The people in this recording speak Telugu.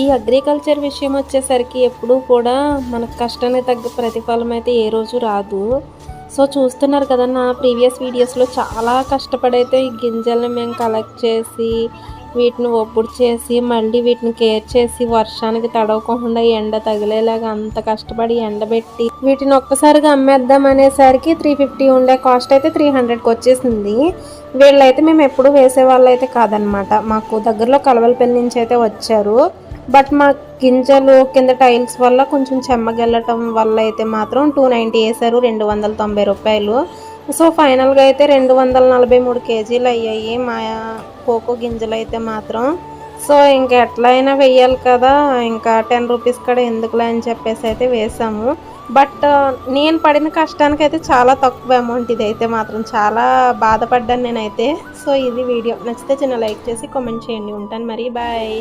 ఈ అగ్రికల్చర్ విషయం వచ్చేసరికి ఎప్పుడూ కూడా మనకు కష్టానికి తగ్గ ప్రతిఫలం అయితే ఏ రోజు రాదు. సో చూస్తున్నారు కదా నా ప్రీవియస్ వీడియోస్లో చాలా కష్టపడైతే ఈ గింజల్ని మేము కలెక్ట్ చేసి వీటిని ఒప్పుడు చేసి మళ్ళీ వీటిని కేర్ చేసి వర్షానికి తడవకుండా ఎండ తగిలేలాగా అంత కష్టపడి ఎండబెట్టి వీటిని ఒక్కసారిగా అమ్మేద్దాం అనేసరికి త్రీ ఫిఫ్టీ ఉండే కాస్ట్ అయితే త్రీ హండ్రెడ్కి వచ్చేసింది. వీళ్ళైతే మేము ఎప్పుడు వేసేవాళ్ళు అయితే కాదనమాట మాకు దగ్గరలో కలవలపల్లి నుంచి అయితే వచ్చారు. బట్ మా గింజలు కింద టైల్స్ వల్ల కొంచెం చెమ్మగెళ్ళటం వల్ల అయితే మాత్రం టూ నైంటీ వేసారు రెండు వందల తొంభై రూపాయలు. సో ఫైనల్గా అయితే రెండు వందల నలభై మూడు కేజీలు అయ్యాయి మా కోకో గింజలు అయితే మాత్రం. సో ఇంకా ఎట్లయినా వెయ్యాలి కదా ఇంకా టెన్ రూపీస్ కూడా ఎందుకులే అని చెప్పేసి అయితే వేసాము. బట్ నేను పడిన కష్టానికి అయితే చాలా తక్కువ అమౌంట్ ఇది అయితే మాత్రం చాలా బాధపడ్డాను నేనైతే. సో ఇది వీడియో నచ్చితే చిన్న లైక్ చేసి కామెంట్ చేయండి. ఉంటాను మరి బాయ్.